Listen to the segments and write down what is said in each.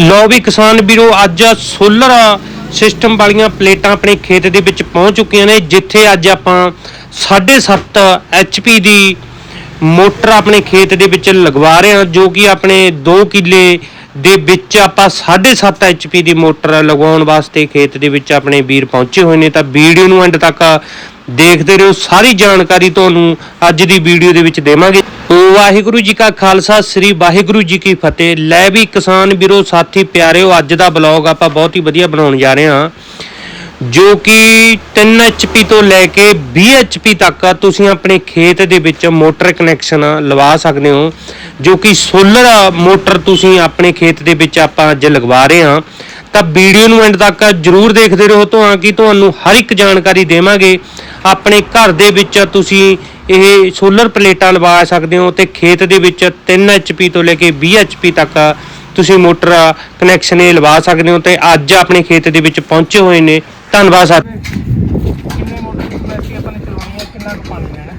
ਲੋ ਵੀ ਕਿਸਾਨ ਵੀਰੋ, ਅੱਜ ਸੋਲਰ ਸਿਸਟਮ ਵਾਲੀਆਂ ਪਲੇਟਾਂ ਆਪਣੇ ਖੇਤ ਦੇ ਵਿੱਚ ਪਹੁੰਚ ਚੁੱਕੀਆਂ ਨੇ, ਜਿੱਥੇ ਅੱਜ ਆਪਾਂ 7.5 HP ਦੀ ਮੋਟਰ ਆਪਣੇ ਖੇਤ ਦੇ ਵਿੱਚ ਲਗਵਾ ਰਹੇ ਹਾਂ, ਜੋ ਕਿ ਆਪਣੇ 2 ਕਿੱਲੇ ਦੇ ਵਿੱਚ ਆਪਾਂ 7.5 HP ਦੀ ਮੋਟਰ ਲਗਾਉਣ ਵਾਸਤੇ ਖੇਤ ਦੇ ਵਿੱਚ ਆਪਣੇ ਵੀਰ ਪਹੁੰਚੇ ਹੋਏ ਨੇ। ਤਾਂ ਵੀਡੀਓ ਨੂੰ ਐਂਡ ਤੱਕ ਦੇਖਦੇ ਰਹੋ ਸਾਰੀ ਜਾਣਕਾਰੀ ਤੁਹਾਨੂੰ ਅੱਜ ਦੀ ਵੀਡੀਓ ਦੇ ਵਿੱਚ ਦੇਵਾਂਗੇ। ਵਾਹਿਗੁਰੂ ਜੀ ਕਾ ਖਾਲਸਾ, ਸ੍ਰੀ ਵਾਹਿਗੁਰੂ ਜੀ ਕੀ ਫਤਿਹ। ਲੈ ਵੀ ਕਿਸਾਨ ਵੀਰੋ, ਸਾਥੀ, ਪਿਆਰਿਓ, ਅੱਜ ਦਾ ਬਲੌਗ ਆਪਾਂ ਬਹੁਤ ਹੀ ਵਧੀਆ ਬਣਾਉਣ ਜਾ ਰਹੇ ਹਾਂ। ਜੋ ਕਿ 3 HP ਤੋਂ ਲੈ ਕੇ 20 HP ਤੱਕ ਤੁਸੀਂ ਆਪਣੇ ਖੇਤ ਦੇ ਵਿੱਚ ਮੋਟਰ ਕਨੈਕਸ਼ਨ ਲਵਾ ਸਕਦੇ ਹੋ। ਜੋ ਕਿ ਸੋਲਰ ਮੋਟਰ ਤੁਸੀਂ ਆਪਣੇ ਖੇਤ ਦੇ ਵਿੱਚ ਆਪਾਂ ਅੱਜ ਲਗਵਾ ਰਹੇ ਹਾਂ। ਤਾਂ ਵੀਡੀਓ ਨੂੰ ਐਂਡ ਤੱਕ ਜਰੂਰ ਦੇਖਦੇ ਰਹੋ। ਤਾਂ ਕਿ ਤੁਹਾਨੂੰ ਹਰ ਇੱਕ ਜਾਣਕਾਰੀ ਦੇਵਾਂਗੇ। ਆਪਣੇ ਘਰ ਦੇ ਵਿੱਚ ਤੁਸੀਂ ਇਹ ਸੋਲਰ ਪਲੇਟਾਂ ਲਵਾ ਸਕਦੇ ਹੋ ਤੇ ਖੇਤ ਦੇ ਵਿੱਚ 3 HP ਤੋਂ ਲੈ ਕੇ 20 HP ਤੱਕ ਤੁਸੀਂ ਮੋਟਰ ਕਨੈਕਸ਼ਨ ਇਹ ਲਵਾ ਸਕਦੇ ਹੋ ਤੇ ਅੱਜ ਆਪਣੇ ਖੇਤ ਦੇ ਵਿੱਚ ਪਹੁੰਚੇ ਹੋਏ ਨੇ। ਧੰਨਵਾਦ ਸਰ। ਕਿੰਨੇ ਮੋਟਰ ਦੀ ਕਪੈਸਿਟੀ ਆਪਾਂ ਨੇ ਚਲਾਉਣੀ ਹੈ? ਕਿੰਨਾ ਕੁ ਪਾਣੀ ਲੈਣਾ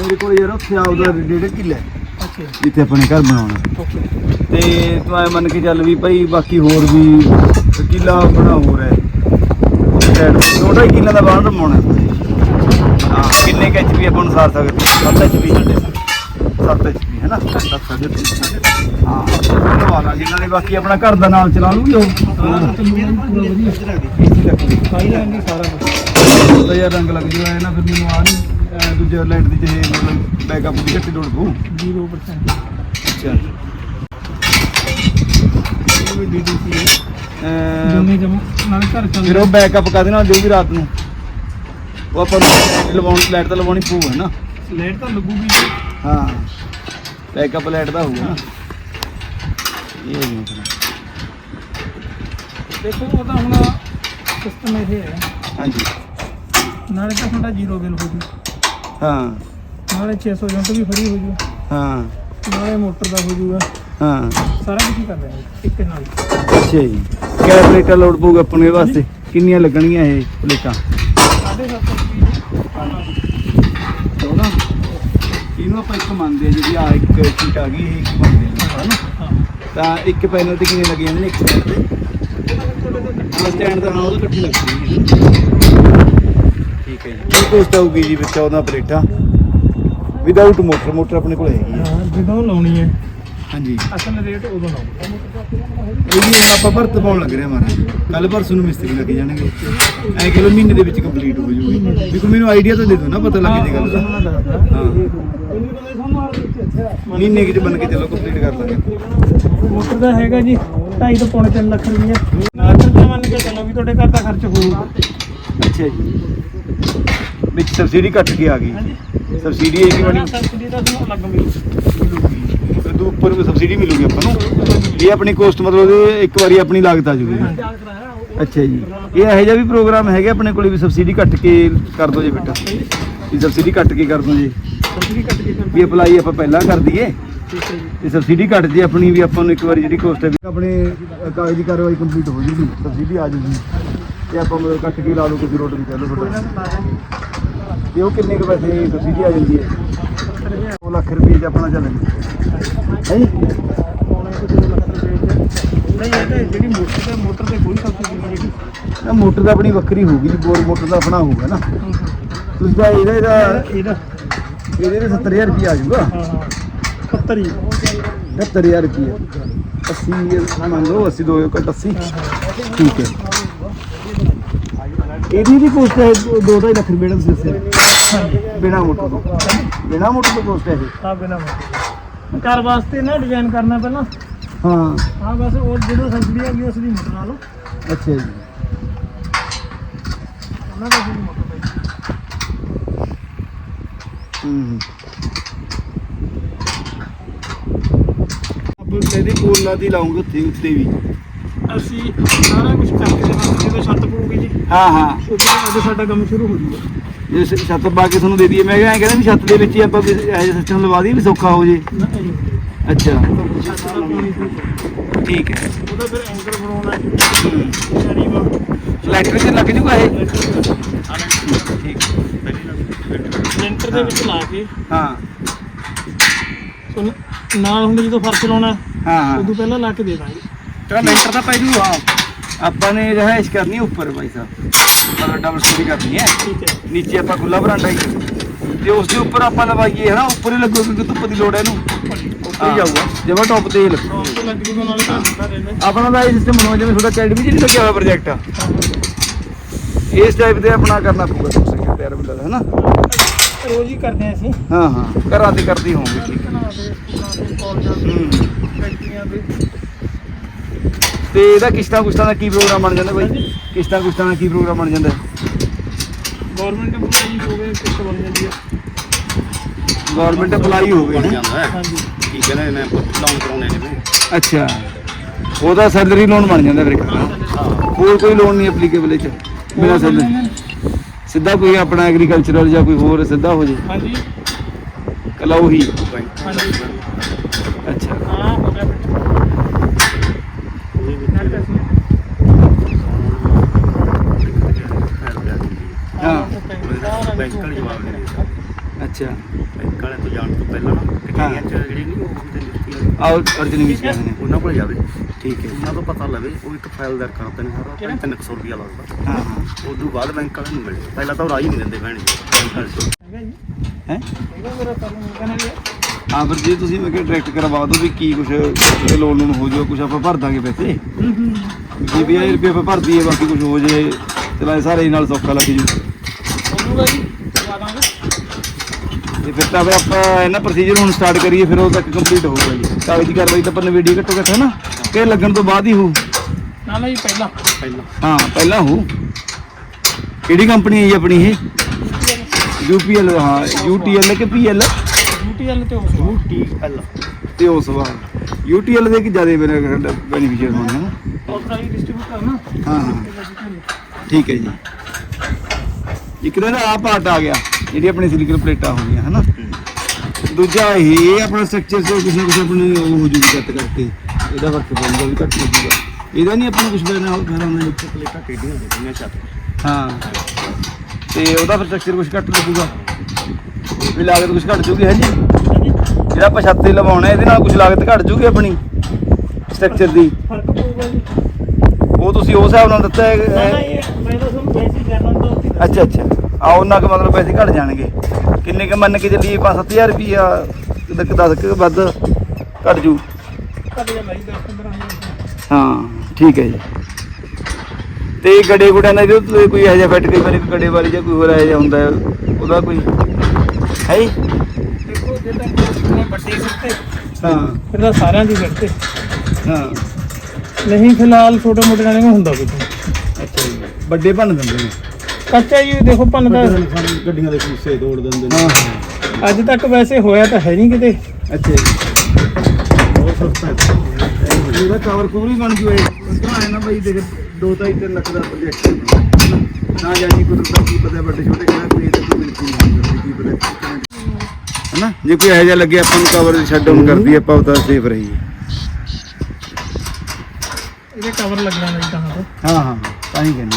ਮੇਰੇ ਕੋਲ ਯਾਰ ਉੱਥੇ ਆਪਦਾ ਡੇਢ ਕਿੱਲਾ ਹੈ, ਅੱਛਾ ਜਿੱਥੇ ਆਪਾਂ ਨੇ ਘਰ ਬਣਾਉਣਾ। ਓਕੇ। ਤੇ ਤੂੰ ਐ ਮੰਨ ਕੇ ਚੱਲ ਵੀ ਭਾਈ ਬਾਕੀ ਹੋਰ ਵੀ ਕਿੱਲਾ ਆਪਣਾ ਹੋਰ ਹੈ। ਸਾਈਡ ਤੇ ਦੋ ਢਾਈ ਕਿੱਲਾ ਦਾ ਬਾਹਰ ਰਮਾਉਣਾ ਹਾਂ ਕਿੰਨੇ ਕੁ ਐਚਪੀ ਆਪਾਂ ਨੂੰ ਸਾਰ ਸਕਦੇ 7 ਐਚਪੀ 7 ਐਚਪੀ ਹੈ ਨਾ? 7 ਹਾਂ ਲਵਾ ਲਾ ਜਿਨ੍ਹਾਂ ਨੇ ਬਾਕੀ ਆਪਣਾ ਘਰ ਦਾ ਨਾਲ ਚਲਾ ਲੂਗੀ ਉਹ। ਉਹਦਾ ਯਾਰ ਰੰਗ ਲੱਗ ਜੂਗਾ ਨਾ ਫਿਰ ਮੈਨੂੰ ਆ ਨਹੀਂ ਦੂਜੇ ਲਾਈਟ ਦੀ ਜੇ ਮਤਲਬ ਬੈਕਅਪ ਦੀ ਘੱਟੀ ਲੋੜ ਪਊ। 0% ਅੱਛਾ ਇਹ ਵੀ ਹੈ। ਜਮੇ ਜਮ ਨਾਲ ਘਰ ਚੱਲ ਫਿਰ ਉਹ ਬੈਕਅਪ ਕਾਦੇ ਨਾਲ ਦੇਊਗੀ ਰਾਤ ਨੂੰ? ਉਹ ਆਪਾਂ ਨੂੰ ਲਾਈਟ ਲਵਾਉਣ ਲਾਈਟ ਤਾਂ ਲਵਾਉਣੀ ਪਊ ਹੈ ਨਾ? ਲੈਟ ਤਾਂ ਲੱਗੂਗੀ। ਹਾਂ। ਬੈਕਅਪ ਲਾਈਟ ਦਾ ਹੋਊਗਾ ਨਾ। ਇਹ ਹੋ ਗਿਆ ਦੇਖੋ ਉਹ ਤਾਂ ਹੁਣ ਸਿਸਟਮ ਇਹ ਹੈ। ਹਾਂਜੀ। ਨਾਲੇ ਤਾਂ ਤੁਹਾਡਾ ਜ਼ੀਰੋ ਬਿੱਲ ਹੋ ਜੂ। ਹਾਂ। ਨਾਲੇ 600 ਯੂਨਿਟ ਵੀ ਫਰੀ ਹੋ ਜੂ। ਹਾਂ। ਨਾਲੇ ਮੋਟਰ ਦਾ ਹੋ ਜੂਗਾ। ਹਾਂ। ਸਾਰਾ ਕੁਝ ਹੀ ਕਰ ਹਾਂ ਇੱਕ ਨਾਲ। ਅੱਛਾ ਜੀ। ਪਲੇਟਾਂ ਲੋਡ ਪਊਗਾ ਆਪਾਂ ਨੂੰ ਇਹ ਵਾਸਤੇ। ਕਿੰਨੀਆਂ ਲੱਗਣਗੀਆਂ ਇਹ ਪਲੇਟਾਂ ਸਾਢੇ ਸੱਤ ਸੌ। ਰੁਪਏ ਚੌਦਾਂ? ਇਹਨੂੰ ਆਪਾਂ ਇੱਕ ਮੰਨਦੇ ਆ ਜਿਹੜੀ ਆ ਇੱਕ ਸੀਟ ਆ ਗਈ ਇਹ ਇੱਕ ਮੰਨਦੇ ਆ ਹਨਾ? ਹਾਂ ਤਾਂ ਇੱਕ ਪੈਨਲ ਤੇ ਕਿੰਨੇ ਲੱਗ ਜਾਂਦੇ ਨੇ? ਇੱਕ ਸਾਈਡ ਤੇ। ਹਾਂ ਸਟੈਂਡ ਦਾ ਨਾਲ ਉਹ ਇਕੱਠੀ ਲੱਗਦੀ ਠੀਕ ਹੈ ਜੀ। ਕੀ ਕੋਸਟ ਆਊਗੀ ਜੀ ਵਿੱਚ 14 ਪਲੇਟਾਂ ਵਿਦਆਊਟ ਮੋਟਰ ਮੋਟਰ ਆਪਣੇ ਕੋਲ ਹੈਗੀ ਹੈ ਹਾਂ ਜਦੋਂ ਲਾਉਣੀ ਹੈ। ਹਾਂਜੀ। ਅਸਲ ਰੇਟ ਉਦੋਂ ਲਾਉਣੀ ਇਹ ਵੀ ਹੁਣ ਆਪਾਂ ਭਰਤ ਪਾਉਣ ਲੱਗ ਰਹੇ ਹਾਂ ਮਾਰਾ ਕੱਲ ਪਰਸੋਂ ਨੂੰ ਮਿਸਤਰੀ ਲੱਗ ਜਾਣਗੇ ਐ ਕਿਲੋ ਮਹੀਨੇ ਦੇ ਵਿੱਚ ਕੰਪਲੀਟ ਹੋ ਜੂਗੀ ਵੀ ਕੋਈ ਮੈਨੂੰ ਆਈਡੀਆ ਤਾਂ ਦੇ ਦਿਓ ਨਾ ਪਤਾ ਲੱਗੇ ਦੀ ਗੱਲ ਦਾ। ਹਾਂ ਮਹੀਨੇ ਕਿਤੇ ਬਣ ਕੇ ਚਲੋ ਕੰਪਲੀਟ ਕਰ ਲਾਂਗੇ। ਮੋਟਰ ਦਾ ਹੈਗਾ ਜੀ 2.5 ਤੋਂ ਪੌਣੇ 3 ਲੱਖ ਰੁਪਏ ਨਾਲ ਖਰਚਾ ਮੰਨ ਕੇ ਚੱਲੋ ਵੀ ਤੁਹਾਡੇ ਘਰ ਦਾ ਖਰਚ ਹੋਊਗਾ। ਅੱਛਾ ਜੀ। ਵਿੱਚ ਸਬਸਿਡੀ ਕੱਟ ਕੇ ਆ ਗਈ। ਸਬਸਿਡੀ ਇਹ ਕੀ ਬਣੀ? ਸਬਸਿਡੀ ਦਾ ਤੁਹਾਨੂੰ ਅਲੱਗ ਮਿਲੂ। ਤੋਂ ਉੱਪਰ ਵੀ ਸਬਸਿਡੀ ਮਿਲੂਗੀ ਆਪਾਂ ਨੂੰ। ਇਹ ਆਪਣੀ ਕੋਸਟ ਮਤਲਬ ਇਹ ਇੱਕ ਵਾਰੀ ਆਪਣੀ ਲਾਗਤ ਆ ਜੂਗੀ। ਅੱਛਾ ਜੀ। ਇਹ ਇਹੋ ਜਿਹਾ ਵੀ ਪ੍ਰੋਗਰਾਮ ਹੈਗਾ ਆਪਣੇ ਕੋਲੇ ਵੀ ਸਬਸਿਡੀ ਕੱਟ ਕੇ ਕਰ ਦੋ ਜੀ ਬੇਟਾ। ਵੀ ਸਬਸਿਡੀ ਕੱਟ ਕੇ ਕਰ ਦੋ ਜੀ। ਸਬਸਿਡੀ ਕੱਟ ਕੇ ਵੀ ਅਪਲਾਈ ਆਪਾਂ ਪਹਿਲਾਂ ਕਰ ਦਈਏ। ਠੀਕ ਹੈ ਜੀ ਤੇ ਸਬਸਿਡੀ ਘੱਟ ਜੇ ਆਪਣੀ ਵੀ ਆਪਾਂ ਨੂੰ ਇੱਕ ਵਾਰੀ ਜਿਹੜੀ ਕੋਸਟ ਹੈ ਵੀ ਆਪਣੇ ਅ, ਕਾਗਜ਼ ਦੀ ਕਾਰਵਾਈ ਕੰਪਲੀਟ ਹੋ ਜੂਗੀ। ਸਬਸਿਡੀ ਆ ਜੂਗੀ। ਤੇ ਆਪਾਂ ਮਤਲਬ ਕੱਟ ਕੇ ਲਾ ਲਓ ਕਿਸੇ ਰੋਡ ਵੀ ਕਹਿ ਲਓ ਤੁਹਾਡਾ। ਤੇ ਉਹ ਕਿੰਨੇ ਕੁ ਪੈਸੇ ਸਬਸਿਡੀ ਆ ਜਾਂਦੀ ਹੈ? 2 ਲੱਖ ਰੁਪਏ ਚ ਆਪਣਾ ਚੱਲ ਹੈ ਜੀ ਪੌਣੇ ਤੋਂ 2 ਲੱਖ ਰੁਪਏ ਚ ਨਹੀਂ ਜਿਹੜੀ ਮੋਟਰ ਤੇ ਮੋਟਰ ਤੇ ਕੋਈ ਸਬਸਿਡੀ ਨਹੀਂ ਹੈਗੀ। ਨਾ ਮੋਟਰ ਤਾਂ ਆਪਣੀ ਵੱਖਰੀ ਹੋਊਗੀ ਜੀ ਬੋਰ ਮੋਟਰ ਦਾ ਆਪਣਾ ਹੋਊਗਾ ਨਾ। ਤੁਸੀਂ ਤਾਂ ਇਹਦਾ ਇਹਦਾ ਇਹਦਾ ਇਹਦੇ ਤੇ 70000 ਰੁਪਏ ਆ ਜਾਊਗਾ। ਹਾਂ ਹਾਂ। 70 ਹੀ। 70000 ਰੁਪਏ 80 ਮੰਨ ਲਓ 80 ਦੋ ਘੱਟ 80 ਠੀਕ ਹੈ। ਇਹਦੀ ਵੀ ਕੋਸਟ ਹੈ 2.5 ਲੱਖ ਰੁਪਏ ਦਾ ਦੱਸਿਆ। ਬਿਨਾ ਮੋਟਰ ਤੋਂ। ਬਿਨਾ ਮੋਟਰ ਤੋਂ ਕੋਸਟ ਹੈ ਇਹ। ਹਾਂ ਬਿਨਾ ਮੋਟਰ ਘਰ ਵਾਸਤੇ ਨਾ ਡਿਜ਼ਾਈਨ ਕਰਨਾ ਪਹਿਲਾਂ। ਹਾਂ। ਹਾਂ ਬਸ ਉਹ ਜਦੋਂ ਸਬਸਿਡੀ ਆ ਗਈ ਉਸ ਦੀ ਮੋਟਰ ਲਾ ਲਓ। ਅੱਛਾ ਜੀ। ਉਹਨਾਂ ਦਾ ਵੀ ਮੋਟਰ ਪਈ ਹੂੰ ਅਬ ਇਹਦੀ ਕੋਲਾ ਦੀ ਲਾਉਂਗੇ ਉੱਥੇ ਉੱਤੇ ਵੀ। ਅਸੀਂ ਸਾਰਾ ਕੁਝ ਕਰਕੇ ਦੇਵਾਂਗੇ ਜਦੋਂ ਛੱਤ ਪਊਗੀ ਜੀ। ਹਾਂ ਹਾਂ। ਉਦੋਂ ਸਾਡਾ ਕੰਮ ਸ਼ੁਰੂ ਹੋ ਜਾਊਗਾ। ਜੇ ਛੱਤ ਪਾ ਕੇ ਤੁਹਾਨੂੰ ਦੇ ਦਈਏ ਮੈਂ ਕਿਹਾ ਐਂ ਕਹਿੰਦਾ ਵੀ ਛੱਤ ਦੇ ਵਿੱਚ ਹੀ ਆਪਾਂ ਵੀ ਇਹੋ ਸਿਸਟਮ ਲਵਾ ਦਈਏ ਵੀ ਸੌਖਾ ਹੋ ਜੀ। ਅੱਛਾ। ਠੀਕ ਹੈ। ਉਹਦਾ ਫਿਰ ਐਂਗਲ ਬਣਾਉਣਾ ਹੈ। ਸ਼ਰੀਵਾ ਤੇ ਲੱਗ ਜੂਗਾ ਇਹ? ਲੈਂਟਰ ਦੇ ਵਿੱਚ ਲਾ ਕੇ। ਹਾਂ। ਸੋ ਨਾਲ ਹੁਣ ਜਦੋਂ ਫਰਸ਼ ਲਾਉਣਾ ਹਾਂ ਹਾਂ। ਉਦੋਂ ਪਹਿਲਾਂ ਲਾ ਕੇ ਦੇ ਦਾਂਗੇ। ਤੇਰਾ ਲੈਂਟਰ ਤਾਂ ਪੈ ਜੂ ਆਪਾਂ ਨੇ ਰਹਿائش ਕਰਨੀ ਉੱਪਰ ਭਾਈ ਸਾਹਿਬ। ਮਤਲਬ ਡਬਲ ਸਟੋਰੀ ਕਰਨੀ ਹੈ। ਠੀਕ ਹੈ। ਨੀਚੇ ਆਪਾਂ ਖੁੱਲਾ ਬਰਾਂਡਾ ਤੇ ਉਸ ਉੱਪਰ ਆਪਾਂ ਲਵਾਈਏ ਲੱਗੂ ਕਿਉਂਕਿ ਧੁੱਪ ਦੀ ਲੋੜ ਇਹਨੂੰ। ਹੀ ਜਾਊਗਾ। ਜਿਵੇਂ ਟੌਪ ਤੇ ਹੀ ਲੱਗੂ। ਤੇ ਲੱਗ ਜੂਗਾ ਨਾਲੇ ਘਰ ਦਾ ਰਹਿਣਾ ਆਪਣਾ ਦਾ ਇਹ ਸਿਸਟਮ ਬਣਾਉਣਾ ਜਿਵੇਂ ਤੁਹਾਡਾ ਵੀ ਨਹੀਂ ਲੱਗਿਆ ਹੋਇਆ ਪ੍ਰੋਜੈਕਟ ਇਸ ਟਾਈਪ ਦੇ ਆਪਣਾ ਕਰਨਾ ਪਊਗਾ ਤੁਸੀਂ ਤਿਆਰ ਬੰਦਾ ਹੈ ਨਾ ਰੋਜ਼ ਹੀ ਕਰਦੇ ਆ ਅਸੀਂ। ਹਾਂ ਹਾਂ। ਘਰਾਂ ਤੇ ਕਰਦੀ ਹੋਵਾਂਗੇ ਠੀਕ ਹੈ। ਕਾਲਜਾਂ ਦੇ ਫੈਕਟਰੀਆਂ ਦੇ। ਤੇ ਇਹਦਾ ਕਿਸ਼ਤਾਂ ਕੁਸ਼ਤਾਂ ਦਾ ਕੀ ਪ੍ਰੋਗਰਾਮ ਬਣ ਜਾਂਦਾ ਬਾਈ? ਕਿਸ਼ਤਾਂ ਕੁਸ਼ਤਾਂ ਦਾ ਕੀ ਪ੍ਰੋਗਰਾਮ ਬਣ ਜਾਂਦਾ? ਗਵਰਨਮੈਂਟ EMPLOYEE ਹੋ ਗਏ ਕਿਸ਼ਤ ਬਣ ਜਾਂਦੀ ਹੈ। ਗਵਰਨਮੈਂਟ ਅਪਲਾਈ ਹੋਵੇ ਬਣ ਜਾਂਦਾ ਹੈ। ਹਾਂਜੀ। ਕੀ ਕਹਿੰਦੇ ਨੇ ਲੋਨ ਕਰਾਉਣੇ ਨੇ ਅੱਛਾ। ਉਹਦਾ ਸੈਲਰੀ ਲੋਨ ਬਣ ਜਾਂਦਾ ਫਿਰ ਇੱਕ ਤਰ੍ਹਾਂ। ਹੋਰ ਕੋਈ ਲੋਨ ਨਹੀਂ ਐਪਲੀਕੇਬਲ ਇਹ ਚ ਬਿਨਾਂ ਸੈਲਰੀ ਸਿੱਧਾ ਕੋਈ ਆਪਣਾ ਐਗਰੀਕਲਚਰਲ ਜਾਂ ਕੋਈ ਹੋਰ ਸਿੱਧਾ ਹੋ ਜੇ। ਹਾਂਜੀ। ਕਲਾ ਉਹੀ ਹਾਂਜੀ। ਅੱਛਾ। ਹਾਂ ਹੋ ਗਿਆ ਹਾਂ। ਬੈਂਕ ਵਾਲੇ ਜਵਾਬ ਨਹੀਂ ਦਿੰਦੇ ਅੱਛਾ। ਪਹਿਲਾਂ ਨਾ ਕਚਹਿਰੀਆਂ ਚ ਜਿਹੜੀ ਨਹੀਂ ਉਹ ਹੁੰਦੇ ਲਿਖਤੀ ਵਾਲੇ। ਆਓ ਅਰਜਨ ਵੀ ਕਹਿੰਦੇ ਨੇ। ਉਹਨਾਂ ਕੋਲ ਜਾਵੇ। ਠੀਕ ਹੈ। ਉਹਨਾਂ ਤੋਂ ਪਤਾ ਲਵੇ ਉਹ ਇੱਕ ਫਾਈਲ ਦਰ ਕਰਦੇ ਨੇ ਸਾਰਾ। ਕਿਹੜਾ? 300 ਰੁਪਿਆ ਲੱਗਦਾ ਹਾਂ ਹਾਂ। ਉਸ ਤੋਂ ਬਾਅਦ ਬੈਂਕ ਵਾਲੇ ਨੂੰ ਮਿਲੇ। ਪਹਿਲਾਂ ਤਾਂ ਉਹ ਰਾਹ ਹੀ ਨਹੀਂ ਦਿੰਦੇ ਭੈਣ ਜੀ। ਬੈਂਕ ਵਾਲੇ ਤੋਂ। ਹੈਗਾ ਜੀ ਹੈ? ਹੈਗਾ ਮੇਰਾ ਕਰਨ ਕਹਿੰਦਾ ਜੀ ਹਾਂ ਫਿਰ ਜੇ ਤੁਸੀਂ ਮੈਂ ਕਿਹਾ ਡਾਇਰੈਕਟ ਕਰਵਾ ਦਿਓ ਵੀ ਕੀ ਕੁਛ ਇਹ ਲੋਨ ਨੂੰ ਹੋ ਜਾਊ ਕੁਛ ਆਪਾਂ ਭਰ ਦਾਂਗੇ ਪੈਸੇ। ਹੂੰ ਹੂੰ। ਜੀ ਵੀ ਰੁਪਏ ਆਪਾਂ ਭਰ ਦਈਏ ਬਾਕੀ ਕੁਛ ਹੋ ਜੇ ਚਲਾ ਸਾਰੇ ਨਾਲ ਸੌਖਾ ਲੱਗ ਜੂ ਤੇ ਫਿਰ ਤਾਂ ਫਿਰ ਆਪਾਂ ਇਹਨਾਂ ਪ੍ਰੋਸੀਜਰ ਹੁਣ ਸਟਾਰਟ ਕਰੀਏ ਫਿਰ ਉਹ ਤੱਕ ਕੰਪਲੀਟ ਹੋਊਗਾ ਜੀ। ਕਾਗਜ਼ ਦੀ ਕਾਰਵਾਈ ਤਾਂ ਆਪਾਂ ਨੇ ਵੀਡੀਓ ਘੱਟੋ ਘੱਟ ਹੈ ਨਾ? ਕਿ ਲੱਗਣ ਤੋਂ ਬਾਅਦ ਹੀ ਹੋ ਨਾ ਨਾ ਜੀ ਪਹਿਲਾਂ। ਪਹਿਲਾਂ। ਹਾਂ ਪਹਿਲਾਂ ਹੋ ਕਿਹੜੀ ਕੰਪਨੀ ਹੈ ਜੀ ਆਪਣੀ ਇਹ? ਯੂਪੀਐਲ ਹਾਂ ਯੂਟੀਐਲ ਕਿ ਪੀਐਲ ਯੂਟੀਐਲ ਤੇ ਉਸ ਨੂੰ ਟੀ ਐਲ ਤੇ ਉਸ ਵਾਰ ਯੂਟੀਐਲ ਦੇ ਕਿ ਜ਼ਿਆਦਾ ਬੈਨੀਫੀਸ਼ੀਅਰ ਹੋਣੇ ਹਨ ਔਰ ਸਾਰੀ ਡਿਸਟ੍ਰੀਬਿਊਟ ਕਰਨਾ ਹਾਂ ਹਾਂ ਠੀਕ ਹੈ ਜੀ। ਇੱਕ ਤਾਂ ਆ ਪਾਰਟ ਆ ਗਿਆ। ਜਿਹੜੀ ਆਪਣੀ ਸਿਲੀਕਨ ਪਲੇਟਾਂ ਹੋ ਗਈਆਂ ਹਨਾ? ਦੂਜਾ ਇਹ ਆਪਣਾ ਸਟਰਕਚਰ ਤੋਂ ਕੁਛ ਨਾ ਕੁਛ ਆਪਣੇ ਉਹ ਹੋ ਜੂਗੀ ਕੱਟ ਕਰਕੇ ਇਹਦਾ ਫ਼ਰਕ ਪਊਗਾ ਵੀ ਘੱਟ ਲੱਗੂਗਾ। ਇਹਦਾ ਨਹੀਂ ਆਪਾਂ ਨੂੰ ਕੁਝ ਬੈਨਾ ਹੋ ਫਿਰ ਆਉਂਦਾ ਜੀ ਪਲੇਟਾਂ ਕਿਹੜੀਆਂ ਹੁੰਦੀਆਂ ਛੱਤ ਹਾਂ। ਤੇ ਉਹਦਾ ਫਿਰ ਸਟਰਕਚਰ ਕੁਝ ਘੱਟ ਲੱਗੂਗਾ। ਵੀ ਲਾਗਤ ਕੁਝ ਘੱਟ ਜੂਗੀ ਹੈ ਜੀ? ਜਿਹੜਾ ਆਪਾਂ ਛੱਤ ਤੇ ਲਵਾਉਣਾ ਇਹਦੇ ਨਾਲ ਕੁਝ ਲਾਗਤ ਘੱਟ ਜੂਗੀ ਆਪਣੀ ਸਟਰਕਚਰ ਦੀ? ਉਹ ਤੁਸੀਂ ਉਸ ਹਿਸਾਬ ਨਾਲ ਦਿੱਤਾ ਹੈ ਅੱਛਾ ਅੱਛਾ। ਆ ਉਹਨਾਂ ਕੁ ਮਤਲਬ ਪੈਸੇ ਘਟ ਜਾਣਗੇ। ਕਿੰਨੇ ਕ ਮੰਨ ਕੇ ਚੱਲੀਏ 5-7000 ਰੁਪਈਆ ਕਿਤੇ 10 ਕੁ ਵੱਧ ਘਟ ਜੂ। ਕੱਢ ਜਾਂਦਾ ਜੀ 10 15000 ਹਾਂ ਠੀਕ ਹੈ ਜੀ। ਤੇ ਗੜੇ ਗੁੜਿਆਂ ਦਾ ਜਦੋਂ ਕੋਈ ਇਹੋ ਜਿਹਾ ਫਿੱਟ ਕਈ ਵਾਰੀ ਕੋਈ ਗੜੇ ਵਾਲੀ ਜਾਂ ਕੋਈ ਹੋਰ ਇਹੋ ਜਿਹਾ ਹੁੰਦਾ ਉਹਦਾ ਕੋਈ ਹੈ ਜੀ? ਦੇਖੋ ਜੇ ਤਾਂ ਕਿੰਨੇ ਵੱਡੇ ਹਾਂ। ਫਿਰ ਤਾਂ ਸਾਰਿਆਂ ਦੀ ਤੇ। ਹਾਂ। ਨਹੀਂ ਫਿਲਹਾਲ ਛੋਟੇ ਮੋਟੇ ਨਾਲ ਨਹੀਂ ਹੁੰਦਾ ਕੁਝ ਅੱਛਾ ਜੀ। ਵੱਡੇ ਭੰਨ ਦਿੰਦੇ ਨੇ। ਕੱਚਾ ਜੀ ਦੇਖੋ ਭੰਨਦਾ ਗੱਡੀਆਂ ਦੇ ਸ਼ੀਸ਼ੇ ਤੋੜ ਦਿੰਦੇ ਹਾਂ ਹਾਂ। ਅੱਜ ਤੱਕ ਵੈਸੇ ਹੋਇਆ ਤਾਂ ਹੈ ਨਹੀਂ ਕਿਤੇ। ਅੱਛਾ ਜੀ। ਬਹੁਤ ਸਸਤਾ ਹੈ। ਇਹਦਾ ਕਵਰ ਕੂਰ ਵੀ ਬਣ ਜੂ ਇਹ। ਹੈ ਨਾ ਬਈ ਦੇਖ 2.5 ਲੱਖ ਦਾ ਪ੍ਰੋਜੈਕਟ ਨਾ ਜਾਨੀ ਕੁਦਰਤ ਦਾ ਕੀ ਪਤਾ ਵੱਡੇ ਛੋਟੇ ਕਿਹੜਾ ਕੋਈ ਤੇ ਬਿਲਕੁਲ ਨਹੀਂ। ਕੀ ਪਤਾ ਹਨਾ? ਜੇ ਕੋਈ ਇਹੋ ਜਿਹਾ ਲੱਗੇ ਆਪਾਂ ਨੂੰ ਕਵਰ ਸ਼ਟ ਡਾਊਨ ਕਰਦੀ ਆਪਾਂ ਉਹ ਤਾਂ ਸੇਫ ਰਹੀਏ। ਇਹਦੇ ਕਵਰ ਲੱਗਣਾ ਨਹੀਂ ਤਾਂ ਹਾਂ। ਹਾਂ ਹਾਂ ਤਾਂ ਹੀ ਕਹਿੰਦੇ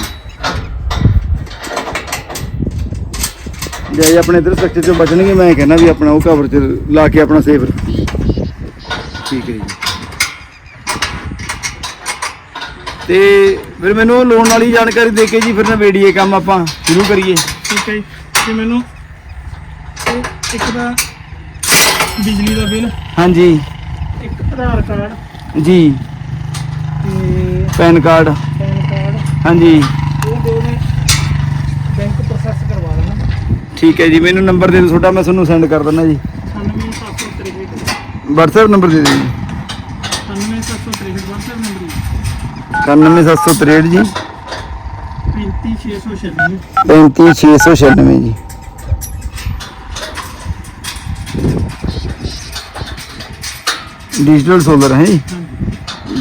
ਜੇ ਆਪਣੇ ਇਧਰ ਸਟਰਕਚਰ ਚੋਂ ਬਚਣਗੇ ਮੈਂ ਕਹਿੰਦਾ ਵੀ ਆਪਣਾ ਉਹ ਕਵਰ ਚ ਲਾ ਕੇ ਆਪਣਾ ਸੇਫ ਠੀਕ ਹੈ ਜੀ। ਤੇ ਫਿਰ ਮੈਨੂੰ ਲੋਨ ਵਾਲੀ ਜਾਣਕਾਰੀ ਦੇ ਕੇ ਜੀ ਫਿਰ ਨਵੇੜੀਏ ਕੰਮ ਆਪਾਂ ਸ਼ੁਰੂ ਕਰੀਏ। ਠੀਕ ਹੈ ਜੀ। ਤੇ ਮੈਨੂੰ ਇਹ ਇੱਕ ਦਾ ਬਿਜਲੀ ਦਾ ਬਿੱਲ ਹਾਂਜੀ। ਇੱਕ ਆਧਾਰ ਕਾਰਡ ਜੀ। ਤੇ ਪੈਨ ਕਾਰਡ। PAN card. ਹਾਂਜੀ ਉਹ ਦੋ ਨੇ ਬੈਂਕ ਪ੍ਰੋਸੈਸ ਕਰਵਾ ਦੇਣਾ ਠੀਕ ਹੈ ਜੀ, ਮੈਨੂੰ ਨੰਬਰ ਦੇ ਦਿਓ ਤੁਹਾਡਾ, ਮੈਂ ਤੁਹਾਨੂੰ ਸੈਂਡ ਕਰ ਦਿੰਦਾ ਜੀ। 98763 WhatsApp ਨੰਬਰ ਦੇ ਦਿਓ ਜੀ। 98763 WhatsApp ਨੰਬਰ 97763 ਜੀ 35696 35696 ਜੀ ਡਿਜੀਟਲ ਸੋਲਰ ਹੈ ਜੀ।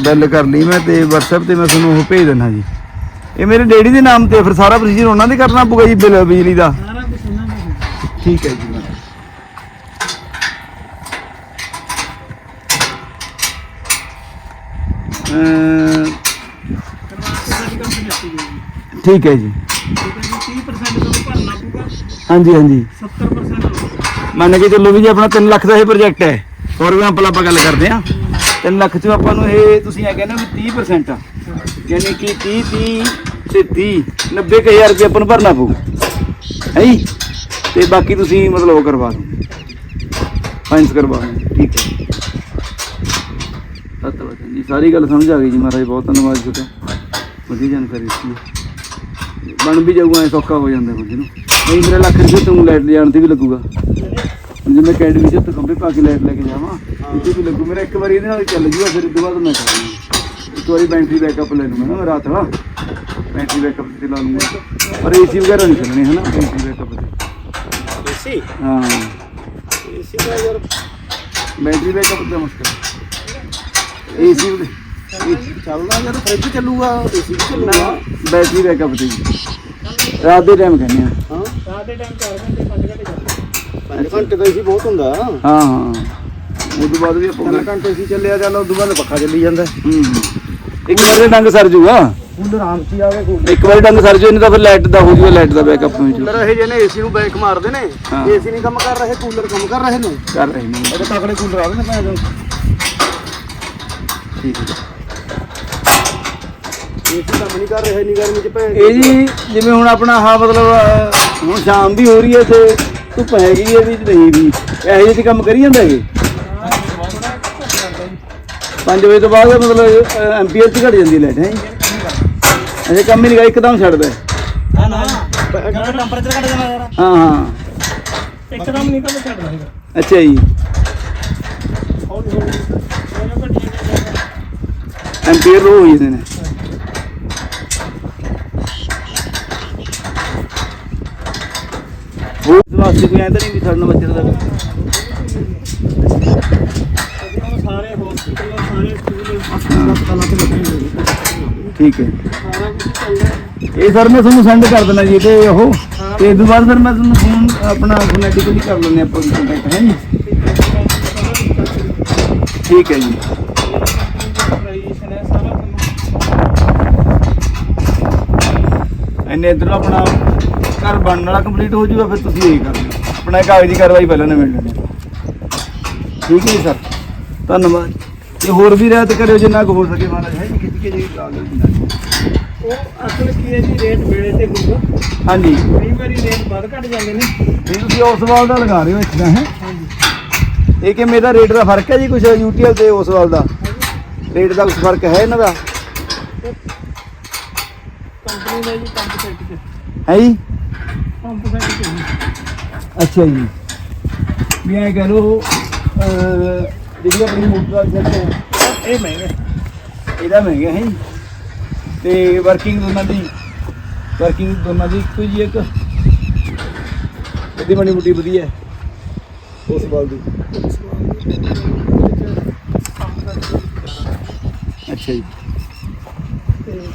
ਗੱਲ ਕਰ ਲਈ ਮੈਂ ਤੇ WhatsApp ਤੇ ਮੈਂ ਤੁਹਾਨੂੰ ਉਹ ਭੇਜ ਦਿੰਦਾ ਜੀ। ਇਹ ਮੇਰੇ ਡੈਡੀ ਦੇ ਨਾਮ ਤੇ ਫਿਰ ਸਾਰਾ ਪ੍ਰੋਸੀਜਰ ਉਹਨਾਂ ਦੇ ਕਰਨਾ ਪਊਗਾ ਜੀ, ਬਿੱਲ, ਬਿਜਲੀ ਦਾ। ਠੀਕ ਹੈ ਜੀ। ਮੈਡਮ ਅਮ, ਸਾਡੀ ਕੰਪਨੀ ਅੱਛੀ ਗਈ ਠੀਕ ਹੈ ਜੀ। ਠੀਕ ਹੈ ਜੀ 30% ਤੁਹਾਨੂੰ ਭਰਨਾ ਪਊਗਾ ਹਾਂਜੀ ਹਾਂਜੀ। 70% ਹੋਊਗਾ ਮੰਨ ਕੇ ਚੱਲੋ ਵੀ ਜੀ ਆਪਣਾ 3 ਲੱਖ ਦਾ ਇਹ ਪ੍ਰੋਜੈਕਟ ਹੈ। ਫੋਰ ਐਗਜ਼ਾਮਪਲ ਆਪਾਂ ਗੱਲ ਕਰਦੇ ਹਾਂ। 3 ਲੱਖ ਚੋਂ ਆਪਾਂ ਨੂੰ ਇਹ ਤੁਸੀਂ ਇਹ ਕਹਿੰਦੇ ਹੋ ਵੀ 30% ਆ। ਯਾਨੀ ਕਿ 30 30 ਤੇ 30 90 ਕੁ ਹਜ਼ਾਰ ਰੁਪਏ ਆਪਾਂ ਨੂੰ ਭਰਨਾ ਪਊ। ਹੈ ਜੀ? ਤੇ ਬਾਕੀ ਤੁਸੀਂ ਮਤਲਬ ਉਹ ਕਰਵਾ ਦਿਓ। ਫਾਈਨਸ ਕਰਵਾ ਦਿਓ, ਠੀਕ ਹੈ। ਸਤਿ ਜੀ। ਸਾਰੀ ਗੱਲ ਸਮਝ ਆ ਗਈ ਜੀ ਮਹਾਰਾਜ, ਬਹੁਤ ਧੰਨਵਾਦ ਜੀ ਤੁਹਾਡਾ। ਵਧੀਆ ਜਾਣਕਾਰੀ ਦਿੱਤੀ ਬਣ ਵੀ ਜਾਊਗਾ, ਐ ਸੌਖਾ ਹੋ ਜਾਂਦਾ ਬੰਦੇ ਨੂੰ। ਨਹੀਂ, ਮੇਰੇ ਲੱਖ ਰੁਪਏ ਤੂੰ ਲੈਟ ਲਿਜਾਣ ਤੇ ਵੀ ਲੱਗੂਗਾ। ਜਿਵੇਂ ਮੈਂ ਅਕੈਡਮੀ ਚ ਖੰਭੇ ਪਾ ਕੇ ਲੈਟ ਲੈ ਕੇ ਜਾਵਾਂ, ਇੱਥੇ ਵੀ ਲੱਗੂ। ਮੇਰਾ ਇੱਕ ਵਾਰੀ ਇਹਦੇ ਨਾਲ ਚੱਲ ਜੂਗਾ, ਫਿਰ ਇਸ ਤੋਂ ਬਾਅਦ ਮੈਂ ਕਰਾਂਗਾ। ਇੱਕ ਵਾਰੀ ਬੈਟਰੀ ਬੈਕਅਪ ਲੈ ਲੂੰਗਾ ਨਾ ਮੈਂ ਰਾਤ ਵਾਲਾ ਬੈਟਰੀ ਬੈਕਅਪ ਤੇ ਲਾ ਲੂੰਗਾ। ਪਰ ਏਸੀ ਵਗੈਰਾ ਨਹੀਂ ਚੱਲਣੇ, ਹਨਾ? ਬੈਟਰੀ ਬੈਕਅਪ ਤੇ। ਏਸੀ ਹਾਂ ਏਸੀ ਦਾ ਯਾਰ ਬੈਟਰੀ ਬੈਕਅਪ ਤੇ ਮੁਸ਼ਕਲ ਏਸੀ ਚੱਲਦਾ ਯਾਰ ਫ੍ਰਿਜ ਚੱਲੂਗਾ ਏਸੀ ਵੀ ਚੱਲੂਗਾ ਬੈਟਰੀ ਬੈਕਅਪ ਤੇ ਜੀ। ਰਾਤ ਦੇ ਟਾਈਮ ਕਹਿੰਦੇ ਆ ਹਾਂ ਰਾਤ ਦੇ ਟਾਈਮ 4 ਘੰਟੇ 5 ਘੰਟੇ ਚੱਲਦੇ 5 ਘੰਟੇ ਦਾ ਏਸੀ ਬਹੁਤ ਹੁੰਦਾ ਹਾਂ ਹਾਂ ਉਸ ਤੋਂ ਬਾਅਦ ਵੀ ਆਪਾਂ 3 ਘੰਟੇ ਏਸੀ ਚੱਲਿਆ ਚੱਲ ਉਦੋਂ ਬਾਅਦ ਪੱਖਾ ਚੱਲੀ ਜਾਂਦਾ ਹੂੰ ਇੱਕ ਵਾਰੀ ਡੰਗ ਸਰ ਜੂਗਾ ਕੂਲਰ ਆਮ ਸੀ ਆਵੇ ਕੂਲਰ ਇੱਕ ਵਾਰੀ ਡੰਗ ਸਰ ਜੂ ਇਹਨੇ ਤਾਂ ਫਿਰ ਲਾਈਟ ਦਾ ਹੋ ਜੂਗਾ ਲਾਈਟ ਦਾ ਬੈਕਅਪ ਹੋ ਜੂ। ਇਹ ਜਿਹਨੇ ਏਸੀ ਨੂੰ ਬੈਕ ਮਾਰਦੇ ਨੇ। ਹਾਂ। ਏਸੀ ਨਹੀਂ ਕੰਮ ਕਰ ਰਹੇ ਕੂਲਰ ਕੰਮ ਕਰ ਰਹੇ ਨੇ। ਕਰ ਰਹੇ ਨੇ। ਇਹਦੇ ਤਕੜੇ ਕੂਲਰ ਆਵੇ ਨੇ ਭੈਣ ਠੀਕ ਹੈ। ਏਸੀ ਕੰਮ ਨਹੀਂ ਕਰ ਰਹੇ ਨਹੀਂ ਗਰਮੀ ਚ ਭੈਣ ਇਹ ਜੀ ਜਿਵੇਂ ਹੁਣ ਆਪਣਾ ਹਾਂ ਮਤਲਬ ਅਹ, ਹੁਣ ਸ਼ਾਮ ਵੀ ਹੋ ਰਹੀ ਹੈ ਤੇ ਧੁੱਪ ਹੈਗੀ ਹੈ ਵੀ ਤੇ ਨਹੀਂ ਵੀ। ਇਹੋ ਜਿਹੇ ਕੰਮ ਕਰੀ ਜਾਂਦਾ ਇਹ? 5 ਵਜੇ ਤੋਂ ਬਾਅਦ ਮਤਲਬ ਐਂਪੀਅਰ ਚ ਘਟ ਜਾਂਦੀ ਲਾਈਟ ਹੈ ਅਜੇ ਕੰਮ ਹੀ ਨਹੀਂ ਗਾ ਇੱਕਦਮ ਛੱਡਦਾ ਹੈ। ਨਾ ਟੈਂਪਰੇਚਰ ਘਟ ਜਾਣਾ ਯਾਰ। ਹਾਂ ਹਾਂ। ਇੱਕਦਮ ਨਹੀਂ ਕੰਮ ਛੱਡਦਾ ਹੈਗਾ। ਅੱਛਾ ਜੀ। ਹੌਲੀ ਹੌਲੀ ਉਹਨਾਂ ਘੰਟੀਆਂ ਦੇ ਐਂਪੀਅਰ ਲੋ ਹੋ ਜਾਂਦੇ ਨੇ। ਉਹ ਇਸ ਵਾਸਤੇ ਕੋਈ ਐਂ ਤਾਂ ਨਹੀਂ ਵੀ ਸੜਨ ਮੱਛਰ ਦਾ ਹੁਣ ਸਾਰੇ ਹਸਪੀਟਲ ਸਾਰੇ ਸਕੂਲ ਹਸਪਤਾਲਾਂ ਤੇ ਲੱਗੇ ਹੋਏ ਨੇ। ਠੀਕ ਹੈ। ਇਹ ਸਰ ਮੈਂ ਤੁਹਾਨੂੰ ਸੈਂਡ ਕਰ ਦਿੰਦਾ ਜੀ ਤੇ ਉਹ। ਤੇ ਇਸ ਤੋਂ ਬਾਅਦ ਫਿਰ ਮੈਂ ਤੁਹਾਨੂੰ ਫੋਨ ਆਪਣਾ ਫੋਨੈਟਿਕਲੀ ਕਰ ਲੈਂਦੇ ਆਪਾਂ ਕੰਟੈਕਟ ਹੈ ਜੀ ਠੀਕ ਹੈ ਜੀ। ਇੰਨੇ ਇਧਰ ਆਪਣਾ ਘਰ ਬਣਨ ਵਾਲਾ ਕੰਪਲੀਟ ਹੋ ਜਾਊਗਾ ਫਿਰ ਤੁਸੀਂ ਇਹ ਕਰ ਲਿਓ। ਆਪਣਾ ਕਾਗਜ਼ੀ ਕਾਰਵਾਈ ਪਹਿਲਾਂ ਨਿਬੇੜ ਲੈਣੀ ਠੀਕ ਹੈ ਸਰ। ਧੰਨਵਾਦ। ਤੇ ਹੋਰ ਵੀ ਰਹਿਤ ਕਰਿਓ ਜਿੰਨਾ ਕੁ ਹੋ ਸਕੇ ਮਹਾਰਾਜ ਹੈ ਜੀ ਖਿੱਚ ਕੇ ਜੀ ਲਾ ਲਿਓ ਜੀ ਉਹ ਅਸਲ ਕੀ ਹੈ ਜੀ? ਰੇਟ ਵੇਲੇ ਤੇ ਹੁੰਦਾ ਹਾਂਜੀ। ਕਈ ਵਾਰੀ ਰੇਟ ਵੱਧ ਘਟ ਜਾਂਦੇ ਨੇ। ਇਹ ਤੁਸੀਂ ਉਸ ਦਾ ਲਗਾ ਰਹੇ ਹੋ ਦਾ ਹੈ? ਇਹ ਕਿ ਮੇਰਾ ਰੇਟ ਦਾ ਫ਼ਰਕ ਹੈ ਜੀ ਕੁਝ ਯੂਟੀਐਲ ਤੇ ਉਸ ਦਾ? ਰੇਟ ਦਾ ਕੁਝ ਫ਼ਰਕ ਹੈ ਇਹਨਾਂ ਦਾ? ਕੰਪਨੀ ਦਾ ਜੀ ਪੰਪ ਸੈੱਟ ਤੇ ਹੈ ਜੀ? ਪੰਪ ਸੈੱਟ ਜੀ। ਅੱਛਾ ਜੀ। ਵੀ ਐਂ ਕਹ ਅਹ, ਜਿਹੜੀ ਆਪਣੀ ਮੋਟਰ ਵਾਲੀ ਸੈੱਟ ਹੈ ਇਹ ਮਹਿੰਗਾ ਇਹਦਾ ਮਹਿੰਗਾ ਹੈ ਜੀ। ਤੇ ਵਰਕਿੰਗ ਦੋਨਾਂ ਦੀ ਵਰਕਿੰਗ ਦੋਨਾਂ ਦੀ ਇੱਕੋ ਜੀ ਇੱਕ। ਇਹਦੀ ਬਣੀ ਬੁੱਟੀ ਵਧੀਆ ਉਸ ਬਾਲ ਦੀ। ਅੱਛਾ ਜੀ।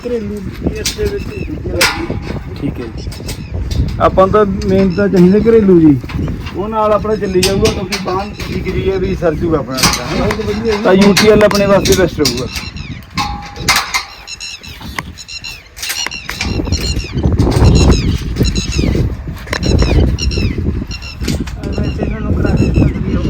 ਘਰੇਲੂ ਇਸ ਦੇ ਵਿੱਚ ਠੀਕ ਹੈ ਜੀ। ਆਪਾਂ ਤਾਂ ਮੇਨ ਤਾਂ ਚਾਹੀਦਾ ਘਰੇਲੂ ਜੀ। ਉਹ ਨਾਲ ਆਪਣਾ ਚੱਲੀ ਜਾਊਗਾ ਕਿਉਂਕਿ ਬਾਹਨ ਠੀਕ ਜੀ ਹੈ ਵੀ ਸਰ ਜੂਗਾ ਆਪਣਾ। ਤਾਂ ਤਾਂ ਯੂਟੀਐਲ ਆਪਣੇ ਵਾਸਤੇ ਬੈਸਟ ਰਹੂਗਾ ਵੈਸੇ ਇਹਨਾਂ ਨੂੰ ਕਰਾ ਕੇ ਸਕਦੀ ਹੋ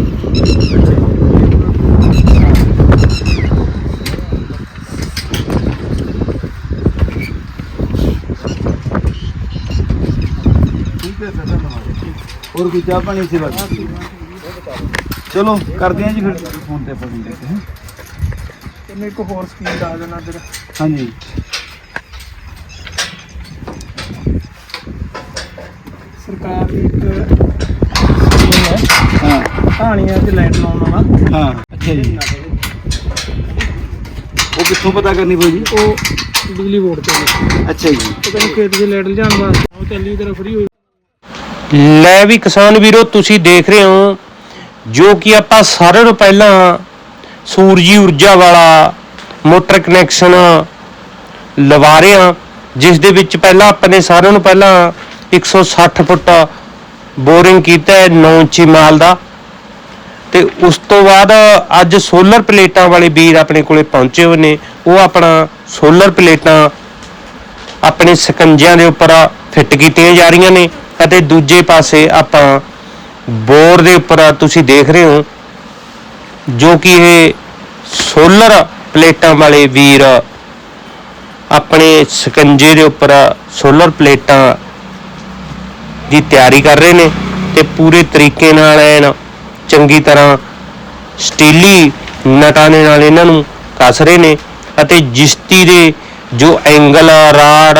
ਠੀਕ ਹੈ ਸਰ ਧੰਨਵਾਦ ਹੋਰ ਕੋਈ ਚਾਹ ਪਾਣੀ ਸੇਵਾ ਚਲੋ ਕਰਦੇ ਹਾਂ ਜੀ ਫਿਰ ਫੋਨ ਤੇ ਆਪਾਂ ਹਾਂ ਤੇ ਮੇਰੇ ਕੋ ਹੋਰ ਸਕੀਮ ਦਾ ਦੇਣਾ ਫਿਰ ਹਾਂਜੀ। ਸਰਕਾਰ ਦੀ ਇੱਕ ਸਕੀਮ ਹੈ। ਹਾਂ ਕਹਾਣੀਆਂ 'ਚ ਲਾਈਟ ਲਾਉਣ ਵਾਲਾ। ਹਾਂ। ਅੱਛਾ ਜੀ। ਉਹ ਕਿੱਥੋਂ ਪਤਾ ਕਰਨੀ ਪਊ ਜੀ? ਉਹ ਬਿਜਲੀ ਬੋਰਡ ਤੇ। ਨੇ। ਅੱਛਾ ਜੀ। ਉਹ ਕਹਿੰਦੇ ਖੇਤ ਲਾਈਟ ਲਿਜਾਣ ਵਾਸਤੇ। ਉਹ ਚੱਲੀ ਤਰ੍ਹਾਂ ਫਰੀ ਹੋਈ ਲੈ ਵੀ ਕਿਸਾਨ ਵੀਰੋ, ਤੁਸੀਂ ਦੇਖ ਰਹੇ ਹੋ ਜੋ ਕਿ ਆਪਾਂ ਸਾਰਿਆਂ ਨੂੰ ਪਹਿਲਾਂ ਸੂਰਜੀ ਊਰਜਾ ਵਾਲਾ ਮੋਟਰ ਕਨੈਕਸ਼ਨ ਲਵਾ ਰਹੇ ਹਾਂ, ਜਿਸ ਦੇ ਵਿੱਚ ਪਹਿਲਾਂ ਆਪਾਂ ਨੇ ਸਾਰਿਆਂ ਨੂੰ ਪਹਿਲਾਂ 160 ਫੁੱਟ ਬੋਰਿੰਗ ਕੀਤਾ ਹੈ 9 ਇੰਚੀ ਮਾਲ ਦਾ। ਤੇ ਉਸ ਤੋਂ ਬਾਅਦ ਅੱਜ ਸੋਲਰ ਪਲੇਟਾਂ ਵਾਲੇ ਵੀਰ ਆਪਣੇ ਕੋਲੇ ਪਹੁੰਚੇ ਹੋਏ ਨੇ। ਉਹ ਆਪਣਾ ਸੋਲਰ ਪਲੇਟਾਂ ਆਪਣੇ ਸਕੰਜਿਆਂ ਦੇ ਉੱਪਰ ਫਿੱਟ ਕੀਤੀਆਂ ਜਾ ਰਹੀਆਂ ਨੇ। ਅਤੇ ਦੂਜੇ ਪਾਸੇ ਆਪਾਂ ਬੋਰ ਦੇ ਉੱਪਰ ਤੁਸੀਂ ਦੇਖ ਰਹੇ ਹੋ, ਜੋ ਕਿ ਇਹ ਸੋਲਰ ਪਲੇਟਾਂ ਵਾਲੇ ਵੀਰ ਆਪਣੇ ਸਕੰਜੇ ਦੇ ਉੱਪਰ ਸੋਲਰ ਪਲੇਟਾਂ ਦੀ ਤਿਆਰੀ ਕਰ ਰਹੇ ਨੇ ਤੇ ਪੂਰੇ ਤਰੀਕੇ ਨਾਲ ਐਨ ਚੰਗੀ ਤਰ੍ਹਾਂ ਸਟੀਲੀ ਨਟਾਂ ਦੇ ਨਾਲ ਇਹਨਾਂ ਨੂੰ ਕੱਸ ਰਹੇ ਨੇ ਅਤੇ ਜਿਸਤੀ ਦੇ ਜੋ ਐਂਗਲ ਰਾੜ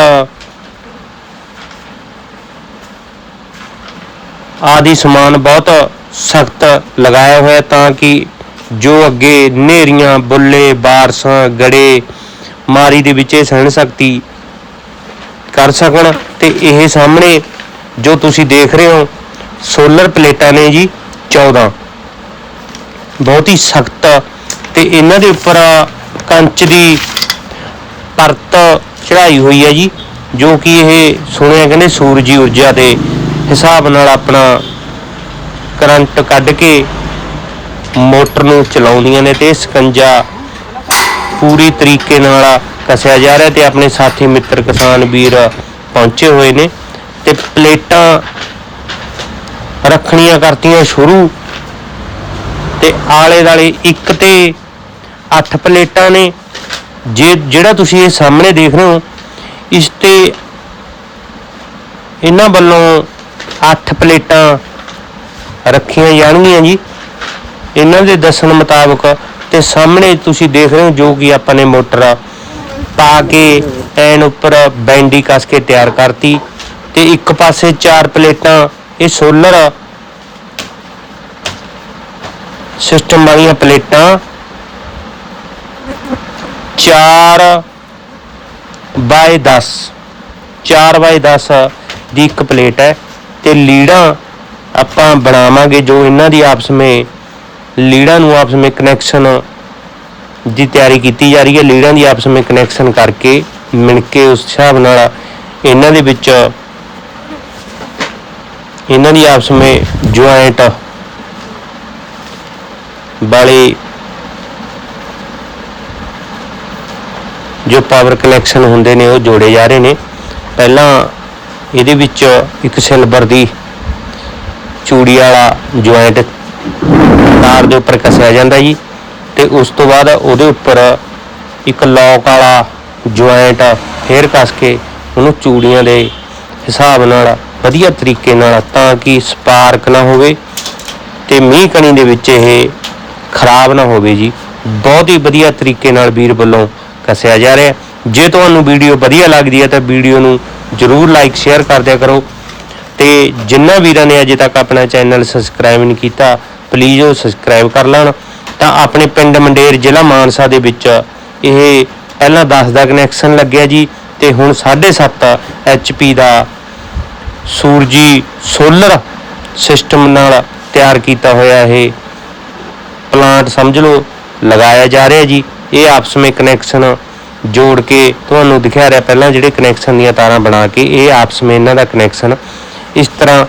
ਆਦਿ ਸਮਾਨ ਬਹੁਤ ਸਖਤ ਲਗਾਇਆ ਹੋਇਆ ਤਾਂ ਕਿ ਜੋ ਅੱਗੇ ਨੇਰੀਆਂ, ਬੁੱਲੇ, ਬਾਰਸਾਂ, ਗੜੇ, ਮਾਰੀ ਦੇ ਵਿੱਚ ਸਹਿਣ ਸ਼ਕਤੀ ਕਰ ਸਕਣ ਤੇ ਇਹ ਸਾਹਮਣੇ ਜੋ ਤੁਸੀਂ ਦੇਖ ਰਹੇ ਹੋ ਸੋਲਰ ਪਲੇਟਾਂ ਨੇ ਜੀ 14 ਬਹੁਤ ਹੀ ਸਖਤ ਤੇ ਇਹਨਾਂ ਦੇ ਉੱਪਰ ਕੰਚ ਦੀ ਪਰਤ ਚੜਾਈ ਹੋਈ ਹੈ ਜੀ, ਜੋ ਕਿ ਇਹ ਸੁਣਿਆ ਕਹਿੰਦੇ ਸੂਰਜੀ ਊਰਜਾ ਦੇ ਹਿਸਾਬ ਨਾਲ ਆਪਣਾ ਕਰੰਟ ਕੱਢ ਕੇ ਮੋਟਰ ਨੂੰ ਚਲਾਉਂਦੀਆਂ ਨੇ ਤੇ ਸਕੰਜਾ ਪੂਰੀ ਤਰੀਕੇ ਨਾਲ ਕਸਿਆ ਜਾ ਰਿਹਾ ਤੇ ਆਪਣੇ ਸਾਥੀ ਮਿੱਤਰ ਕਿਸਾਨ ਵੀਰ ਪਹੁੰਚੇ ਹੋਏ ਨੇ ਤੇ ਪਲੇਟਾਂ ਰੱਖਣੀਆਂ ਕਰਤੀਆਂ ਸ਼ੁਰੂ ਤੇ ਆਲੇ ਦਾਲੇ ਇੱਕ ਤੇ 8 ਪਲੇਟਾਂ ਨੇ। ਜੇ ਜਿਹੜਾ ਤੁਸੀਂ ਇਹ ਸਾਹਮਣੇ ਦੇਖ ਰਹੇ ਹੋ, ਇਸ ਤੇ ਇਹਨਾਂ ਵੱਲੋਂ 8 ਪਲੇਟਾਂ ਰੱਖੀਆਂ ਜਾਣਗੀਆਂ ਜੀ। ਇਹਨਾਂ ਦੇ ਦੱਸਣ ਮੁਤਾਬਕ ਤੇ ਸਾਹਮਣੇ ਤੁਸੀਂ ਦੇਖ ਰਹੇ ਹੋ ਜੋ ਕਿ ਆਪਾਂ ਨੇ ਮੋਟਰ ਪਾ ਕੇ ਐਨ ਉੱਪਰ ਬੈਂਡੀ ਕੱਸ ਕੇ ਤਿਆਰ ਕਰਤੀ ਤੇ ਇੱਕ ਪਾਸੇ ਚਾਰ ਪਲੇਟਾਂ ਇਹ ਸੋਲਰ ਸਿਸਟਮ ਵਾਲੀਆਂ ਪਲੇਟਾਂ, ਚਾਰ ਬਾਏ 10 4 ਬਾਏ 10 ਦੀ ਇੱਕ ਪਲੇਟ ਹੈ। ਤੇ ਲੀੜਾਂ ਆਪਾਂ ਬਣਾਵਾਂਗੇ ਜੋ ਇਹਨਾਂ ਦੀ ਆਪਸ ਵਿੱਚ ਲੀੜਾਂ ਨੂੰ ਆਪਸ ਵਿੱਚ ਕਨੈਕਸ਼ਨ ਦੀ ਤਿਆਰੀ ਕੀਤੀ ਜਾ ਰਹੀ ਹੈ, ਲੀੜਾਂ ਦੀ ਆਪਸ ਵਿੱਚ ਕਨੈਕਸ਼ਨ ਕਰਕੇ ਮਿਣ ਕੇ ਉਸ ਹਿਸਾਬ ਨਾਲ ਇਹਨਾਂ ਦੇ ਵਿੱਚ ਇਹਨਾਂ ਦੀ ਆਪਸ ਵਿੱਚ ਜੁਆਇੰਟ ਵਾਲੇ ਜੋ ਪਾਵਰ ਕਨੈਕਸ਼ਨ ਹੁੰਦੇ ਨੇ ਉਹ ਜੋੜੇ ਜਾ ਰਹੇ ਨੇ। ਪਹਿਲਾਂ ਇਹਦੇ ਵਿੱਚ ਇੱਕ ਸਿਲਵਰ ਦੀ ਚੂੜੀ ਵਾਲਾ ਜੁਆਇੰਟ ਤਾਰ ਦੇ ਉੱਪਰ ਕੱਸਿਆ ਜਾਂਦਾ ਜੀ ਤੇ ਉਸ ਤੋਂ ਬਾਅਦ ਉਹਦੇ ਉੱਪਰ ਇੱਕ ਲੌਕ ਵਾਲਾ ਜੁਆਇੰਟ ਫੇਰ ਕੱਸ ਕੇ ਉਹਨੂੰ ਚੂੜੀਆਂ ਦੇ ਹਿਸਾਬ ਨਾਲ ਵਧੀਆ ਤਰੀਕੇ ਨਾਲ ਤਾਂ ਕਿ ਸਪਾਰਕ ਨਾ ਹੋਵੇ ਤੇ ਮੀਂਹ ਕਣੀ ਦੇ ਵਿੱਚ ਇਹ ਖਰਾਬ ਨਾ ਹੋਵੇ ਜੀ। ਬਹੁਤ ਹੀ ਵਧੀਆ ਤਰੀਕੇ ਨਾਲ ਵੀਰ ਵੱਲੋਂ ਕੱਸਿਆ ਜਾ ਰਿਹਾ। ਜੇ ਤੁਹਾਨੂੰ ਵੀਡੀਓ ਵਧੀਆ ਲੱਗਦੀ ਹੈ ਤਾਂ ਵੀਡੀਓ ਨੂੰ ਜਰੂਰ ਲਾਈਕ ਸ਼ੇਅਰ ਕਰ ਦਿਆ ਕਰੋ। ਤੇ ਜਿਨ੍ਹਾਂ ਵੀਰਾਂ ਨੇ ਅਜੇ ਤੱਕ ਆਪਣਾ ਚੈਨਲ ਸਬਸਕ੍ਰਾਈਬ ਨਹੀਂ ਕੀਤਾ ਪਲੀਜ਼ ਉਹ ਸਬਸਕ੍ਰਾਈਬ ਕਰ ਲੈਣ। ਤਾਂ ਆਪਣੇ ਪਿੰਡ ਮੰਡੇਰ ਜ਼ਿਲ੍ਹਾ ਮਾਨਸਾ ਦੇ ਵਿੱਚ ਇਹ ਪਹਿਲਾਂ 10 ਦਾ ਕਨੈਕਸ਼ਨ ਲੱਗਿਆ ਜੀ, ਤੇ ਹੁਣ 7.5 HP ਦਾ ਸੂਰਜੀ ਸੋਲਰ ਸਿਸਟਮ ਨਾਲ ਤਿਆਰ ਕੀਤਾ ਹੋਇਆ ਇਹ ਪਲਾਂਟ ਸਮਝ ਲਓ, ਲਗਾਇਆ ਜਾ ਰਿਹਾ ਜੀ। ਇਹ ਆਪਸ ਵਿੱਚ ਕਨੈਕਸ਼ਨ ਜੋੜ ਕੇ ਤੁਹਾਨੂੰ ਦਿਖਾ ਰਿਹਾ ਪਹਿਲਾਂ ਜਿਹੜੇ ਕਨੈਕਸ਼ਨ ਦੀਆਂ ਤਾਰਾਂ ਬਣਾ ਕੇ, ਇਹ ਆਪਸ ਵਿੱਚ ਇਹਨਾਂ ਦਾ ਕਨੈਕਸ਼ਨ ਇਸ ਤਰ੍ਹਾਂ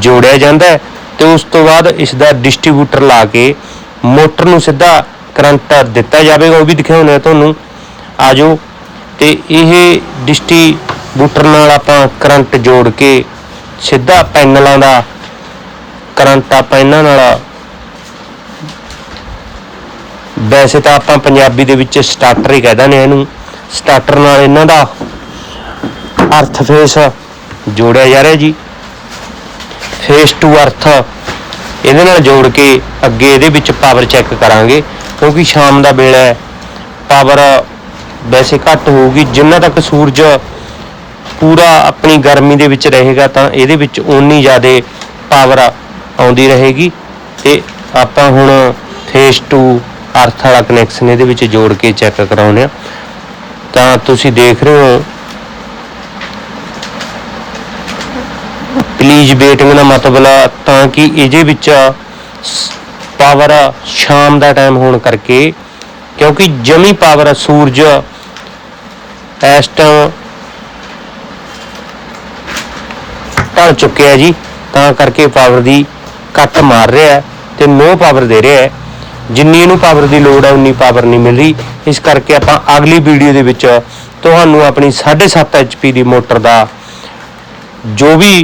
ਜੋੜਿਆ ਜਾਂਦਾ ਹੈ ਤੇ ਉਸ ਤੋਂ ਬਾਅਦ ਇਸ ਦਾ ਡਿਸਟ੍ਰੀਬਿਊਟਰ ਲਾ ਕੇ ਮੋਟਰ ਨੂੰ ਸਿੱਧਾ ਕਰੰਟ ਦਿੱਤਾ ਜਾਵੇਗਾ, ਉਹ ਵੀ ਦਿਖਾਉਂਦੇ ਆ ਤੁਹਾਨੂੰ। ਆਜੋ, ਤੇ ਇਹ ਡਿਸਟ੍ਰੀਬਿਊਟਰ ਨਾਲ ਆਪਾਂ ਕਰੰਟ ਜੋੜ ਕੇ ਸਿੱਧਾ ਪੈਨਲਾਂ ਦਾ, ਕਰੰਟ ਆਪਾਂ ਇਹਨਾਂ ਨਾਲ ਵੈਸੇ ਤਾਂ ਆਪਾਂ ਪੰਜਾਬੀ ਦੇ ਵਿੱਚ ਸਟਾਰਟਰ ਹੀ ਕਹਿ ਦਿੰਦੇ ਆ ਇਹਨੂੰ। ਸਟਾਰਟਰ ਨਾਲ ਇਹਨਾਂ ਦਾ ਅਰਥ ਫੇਸ ਜੋੜਿਆ ਜਾ ਰਿਹਾ ਜੀ। ਫੇਸ ਟੂ ਅਰਥ ਇਹਦੇ ਨਾਲ ਜੋੜ ਕੇ ਅੱਗੇ ਇਹਦੇ ਵਿੱਚ ਪਾਵਰ ਚੈੱਕ ਕਰਾਂਗੇ, ਕਿਉਂਕਿ ਸ਼ਾਮ ਦਾ ਵੇਲਾ ਹੈ। ਪਾਵਰ ਵੈਸੇ ਘੱਟ ਹੋਊਗੀ, ਜਿੰਨਾ ਤੱਕ ਸੂਰਜ ਪੂਰਾ ਆਪਣੀ ਗਰਮੀ ਦੇ ਵਿੱਚ ਰਹੇਗਾ ਤਾਂ ਇਹਦੇ ਵਿੱਚ ਓਨੀ ਜ਼ਿਆਦਾ ਪਾਵਰ ਆਉਂਦੀ ਰਹੇਗੀ। ਤੇ ਆਪਾਂ ਹੁਣ ਫੇਸ ਟੂ ਅਰਥ ਵਾਲਾ ਕਨੈਕਸ਼ਨ ਇਹਦੇ ਵਿੱਚ ਜੋੜ ਕੇ ਚੈੱਕ ਕਰਾਉਂਦੇ ਆ ਤਾਂ ਤੁਸੀਂ ਦੇਖ ਰਹੇ ਹੋ। ਪਲੀਜ਼ ਵੇਟਿੰਗ ਦਾ ਮਤਲਬ ਆ ਤਾਂ ਕਿ ਇਹਦੇ ਵਿੱਚ ਪਾਵਰ ਸ਼ਾਮ ਦਾ ਟਾਈਮ ਹੋਣ ਕਰਕੇ, ਕਿਉਂਕਿ ਜਮੀ ਪਾਵਰ ਸੂਰਜ ਇਸ ਟਾਈਮ ਢਲ ਚੁੱਕਿਆ ਜੀ, ਤਾਂ ਕਰਕੇ ਪਾਵਰ ਦੀ ਕੱਟ ਮਾਰ ਰਿਹਾ ਹੈ ਤੇ ਨੋ ਪਾਵਰ ਦੇ ਰਿਹਾ ਹੈ। ਜਿੰਨੀ ਇਹਨੂੰ ਪਾਵਰ ਦੀ ਲੋੜ ਹੈ ਉਨੀ ਪਾਵਰ ਨਹੀਂ ਮਿਲ ਰਹੀ। ਇਸ ਕਰਕੇ ਆਪਾਂ ਅਗਲੀ ਵੀਡੀਓ ਦੇ ਵਿੱਚ ਤੁਹਾਨੂੰ ਆਪਣੀ 7.5 HP ਦੀ ਮੋਟਰ ਦਾ ਜੋ ਵੀ